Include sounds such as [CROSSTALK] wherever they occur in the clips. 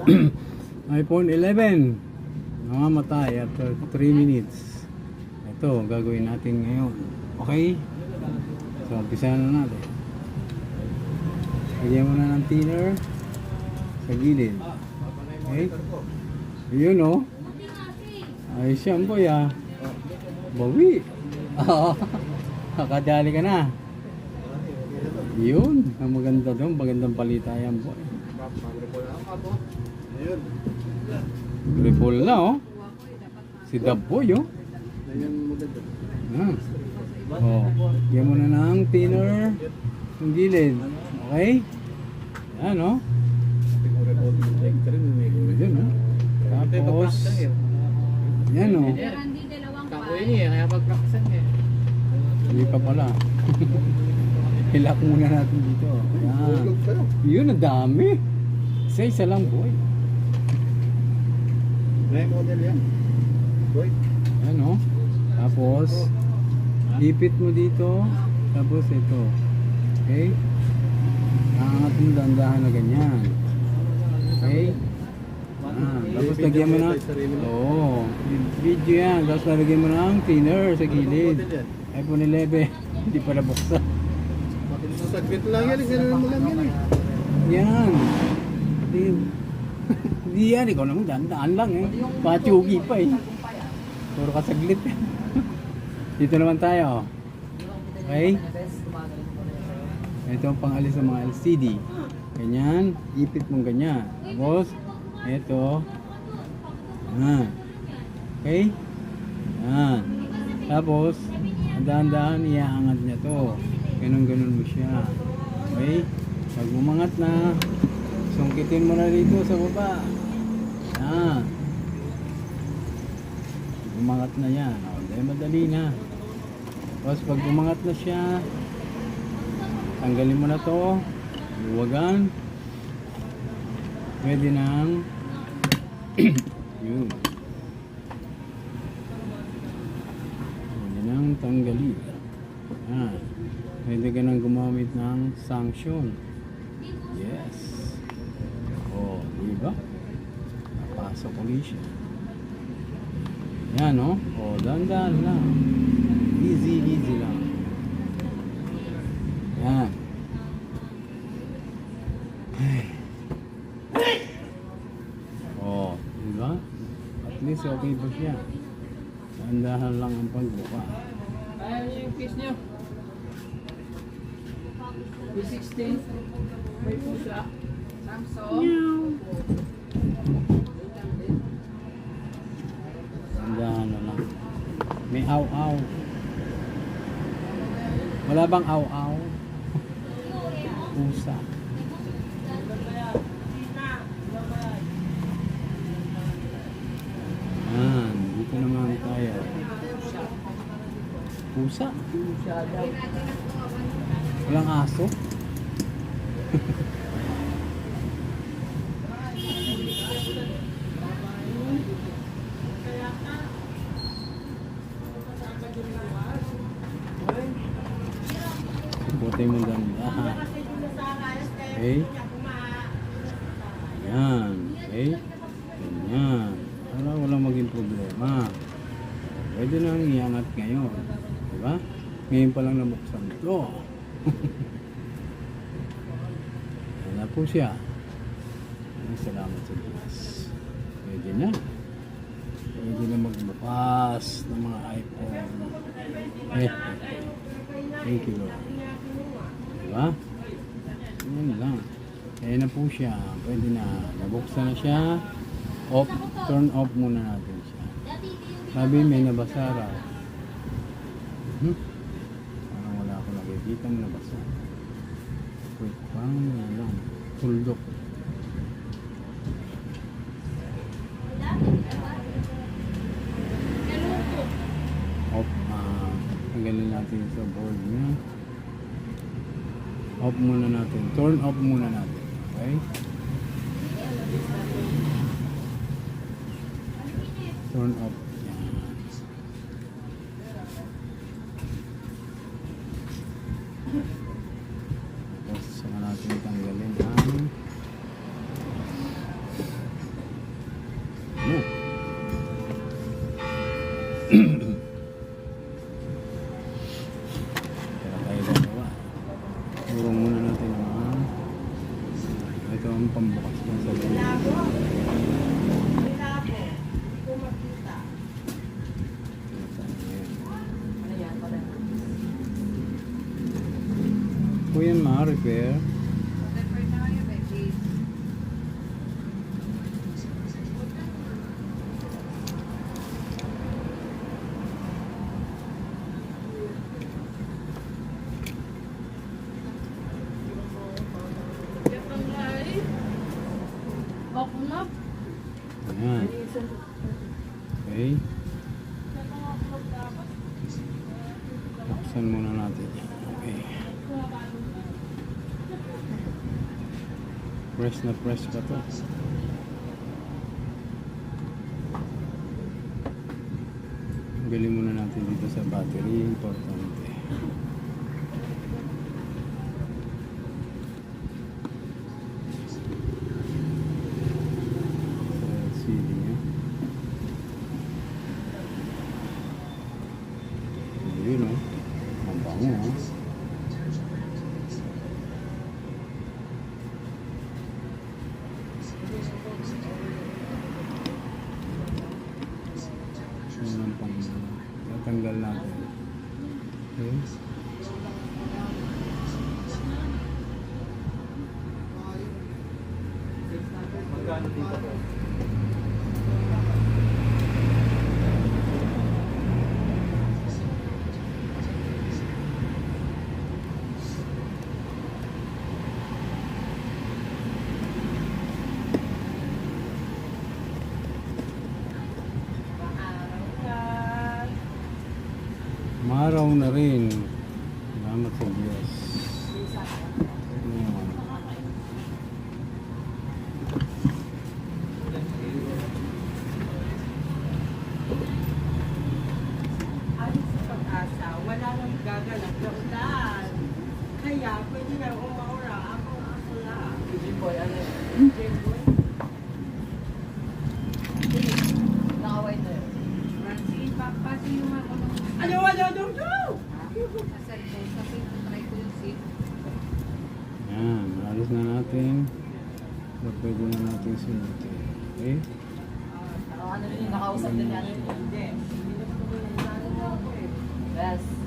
[CLEARS THROAT] iPhone 11 namamatay after 3 minutes. Ito gagawin natin ngayon. Okay? So umpisa na natin. Lagyan mo na ng thinner sa gilid. Okay? Yun oh. Ay siyang boy ah. Bawi. [LAUGHS] Oo. Kakadali ka na. Yun. Ang maganda doon. Magandang palita yan boy Ayun. Ripple na oh. Si Daboy oh. Ah. Oh. Yan mo na ng thinner yung gilid. Okay? Yan oh. Yun oh. Tapos, yan oh. Kakoy niya, kaya pag-practice niya. Hindi pa pala. [LAUGHS] Hilak muna natin dito. Yan. Yun, ang dami. Isa-isa lang boy. May model yan. Boy. Yan oh. Tapos, ipit mo dito. Tapos ito. Okay? Aangat mo dandahan na ganyan. Okay? Ah, tapos lagyan mo na. Oo. Oh, video yan. Tapos lalagyan mo ng thinner sa gilid. iPhone 11. [LAUGHS] Hindi pa nabuksan. Saglit lang yan, ganun mo lang yan eh. Yan. Hindi. Hindi yan. Ikaw naman dandaan lang eh. Pachugi pa eh. Puro kasaglit eh. [LAUGHS] Dito naman tayo. Okay? Ito ang pangalis ng mga LCD. Ganyan. Ipit mong ganyan. Tapos, ito. Yan. Okay? Yan. Tapos, dahan-dahan, iaangat niya to. Ganun-ganun mo siya. Okay? Pag umangat na, sungkitin mo na dito sa baba. Yan. Umangat na yan. O, dahil madali na. Tapos pag umangat na siya, tanggalin mo na to. Luwagan. Pwede nang [CLEARS THROAT] yun. Pwede nang tanggalin. Yan. Pwede ka nang gumamit ng sanction. Yes. Oh, di ba? Napasok ulit siya. Yan, no? Oh, dandan lang. Easy, easy lang. Yan. Ay. Oh, di ba? At least okay pa siya. Dandahan lang ang pagbuka. Ayan yung case nyo. B16. May pusa. Samsung. Dandahan na lang. May aw-aw. Wala bang aw-aw? Pusa. Yan, dito naman tayo. Pusa? Pusa daw. Walang aso? Buti mo lang. Ah. Okay. Yan. Okay. Ganyan. Para walang maging problema. Pwede nang iangat ngayon. Diba? Ngayon pa lang nabuksan ito. [LAUGHS] Yan na po siya. Salamat sa Diyos. Pwede na. Pwede na magbukas ng mga iPhone. Eh, thank you Lord. Diba? Yan lang. Na po siya. Pwede na. Nabuksan na siya. Off. Turn off muna natin siya. Sabi may nabasa. Hmm? Parang wala ako nakikita ng nabasa. Wait, parang yan lang. Tuldok. Off. ah tanggalin natin sa board niya. Off muna natin. Turn off muna natin. Okay. Turn up. Tapos saka natin tanggalin ang ano? [CLEARS THROAT] Kung yan ma-repair, ayan. Okay. Buksan muna natin. Okay. Press na press pa to. Bili muna natin dito sa battery. Importante. Niya. Yun o. Ang bango ah. Yun ang pang tatanggal natin. Okay. Magkano dito? Maraw na rin. Salamat sa Diyos. Ayan. Alis sa pag-asa, wala nang gaganap na ulan. Kaya pwede na umaura ako ako lang. Jimboy, ano yun? Jemboy, Nakaway na yun. Francine, pati yung nung... Ano, ano, ano, ano? Ayan, alis na natin. So, pwede na natin sinutin. Okay? Ano, ano yun? Nakausap din yan. Hindi. Hindi na ko nung ako eh. Yes.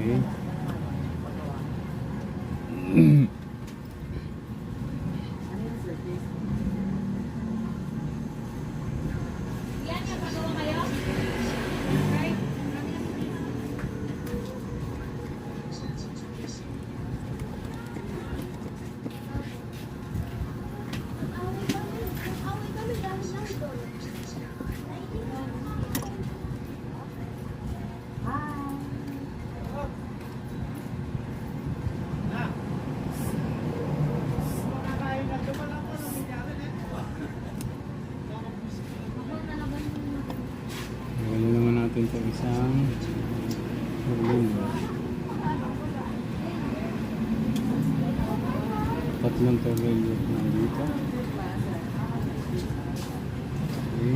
Okay? Ito isang tornilyo. Tatlong tornilyo nandito. Okay.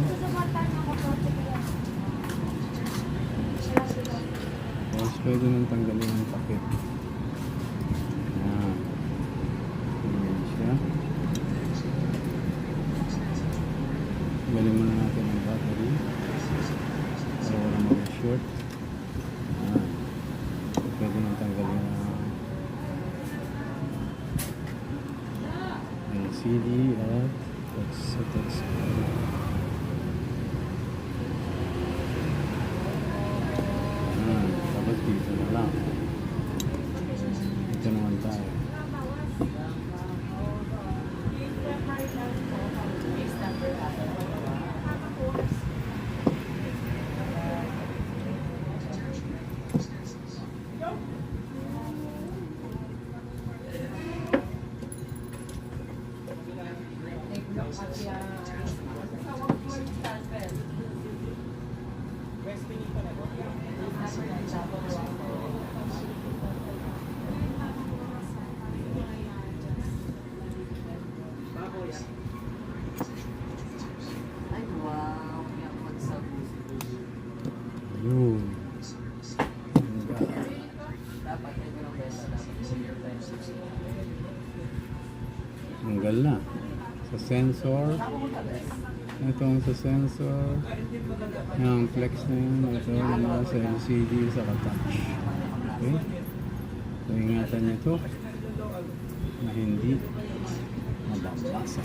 Tapos pwede nang tanggalin ang takip. Ayan. Ayan siya. Galing muna natin ang battery. Para mag-short. Ayan. Pwede nang tanggalin ang LCD at touch sa touch screen. Ayan. Tapos dito na lang. Dito naman tayo. Tanggal na. Sa sensor. Itong sa sensor. Yung flex na yun. Ito naman sa LCD sa touch. Okay? So, ingatan nyo to na hindi mababasa.